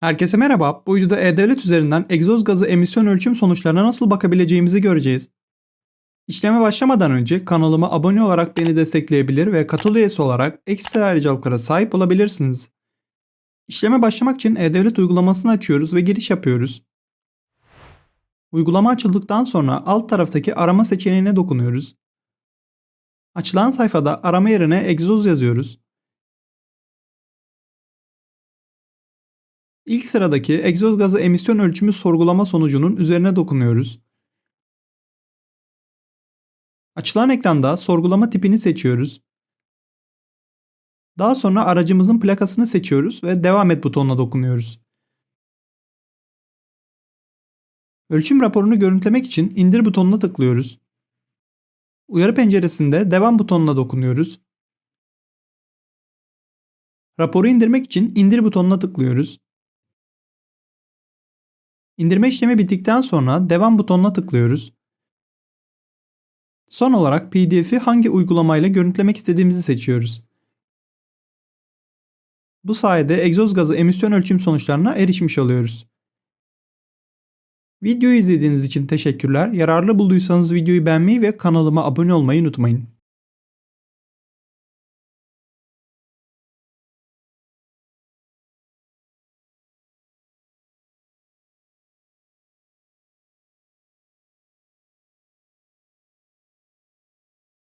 Herkese merhaba. Bu videoda E-Devlet üzerinden egzoz gazı emisyon ölçüm sonuçlarına nasıl bakabileceğimizi göreceğiz. İşleme başlamadan önce kanalıma abone olarak beni destekleyebilir ve katıl üyesi olarak ekstra ayrıcalıklara sahip olabilirsiniz. İşleme başlamak için E-Devlet uygulamasını açıyoruz ve giriş yapıyoruz. Uygulama açıldıktan sonra alt taraftaki arama seçeneğine dokunuyoruz. Açılan sayfada arama yerine egzoz yazıyoruz. İlk sıradaki egzoz gazı emisyon ölçümü sorgulama sonucunun üzerine dokunuyoruz. Açılan ekranda sorgulama tipini seçiyoruz. Daha sonra aracımızın plakasını seçiyoruz ve devam et butonuna dokunuyoruz. Ölçüm raporunu görüntülemek için indir butonuna tıklıyoruz. Uyarı penceresinde devam butonuna dokunuyoruz. Raporu indirmek için indir butonuna tıklıyoruz. İndirme işlemi bittikten sonra devam butonuna tıklıyoruz. Son olarak PDF'i hangi uygulamayla görüntülemek istediğimizi seçiyoruz. Bu sayede egzoz gazı emisyon ölçüm sonuçlarına erişmiş oluyoruz. Videoyu izlediğiniz için teşekkürler. Yararlı bulduysanız videoyu beğenmeyi ve kanalıma abone olmayı unutmayın.